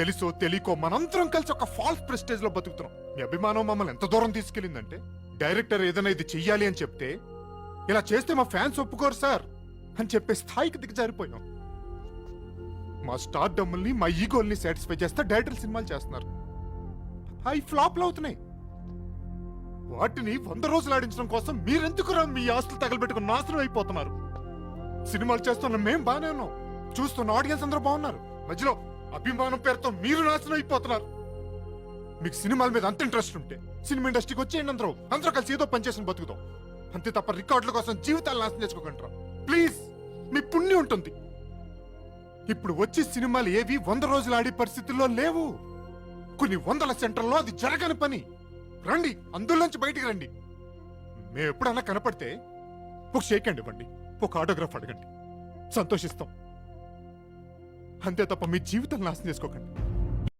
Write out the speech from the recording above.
తెలుసో తెలియకో మనందరం కలిసి ఒక ఫాల్స్ ప్రెస్టేజ్లో బతుకుతున్నాం. మీ అభిమానం మమ్మల్ని ఎంత దూరం తీసుకెళ్ళిందంటే డైరెక్టర్ ఏదైనా ఇది చెయ్యాలి అని చెప్తే ఇలా చేస్తే మా ఫ్యాన్స్ ఒప్పుకోరు సార్ అని చెప్పే స్థాయికి దిగజారిపోయాం మా స్టార్ డమ్ముల్ని మా ఈగోల్ని సాటిస్ఫై చేస్తే డైరెక్టర్ సినిమాలు చేస్తున్నారు. అవి ఫ్లాప్లు అవుతున్నాయి. వాటిని వంద రోజులు ఆడించడం కోసం మీరెందుకు రా మీ ఆస్తులు తగలబెట్టుకుని నాశనం అయిపోతున్నారు? సినిమాలు చేస్తున్న మేం బాగానే ఉన్నాం. చూస్తున్న ఆడియన్స్ అందరూ బాగున్నారు. మధ్యలో అభిమానం పేరుతో మీరు నాశనం అయిపోతున్నారు. మీకు సినిమాల మీద అంత ఇంట్రెస్ట్ ఉంటే సినిమా ఇండస్ట్రీకి వచ్చేయండి అందరూ. అందరూ కలిసి ఏదో పనిచేసిన బతుకుతాం. అంతే తప్ప రికార్డుల కోసం జీవితాలు నాశనం చేసుకోకంటారా ప్లీజ్ మీ పుణ్యం ఉంటుంది. ఇప్పుడు వచ్చే సినిమాలు ఏవి వంద రోజులు ఆడే పరిస్థితుల్లో లేవు. కొన్ని వందల సెంటర్లో అది జరగని పని. రండి అందులోంచి బయటికి రండి. మేము ఎప్పుడన్నా కనపడితే ఒక షేక్ అండి ఇవ్వండి ఒక ఆటోగ్రాఫ్ అడగండి. సంతోషిస్తాం. అంతే తప్ప మీ జీవితం నాశనం చేసుకోకండి.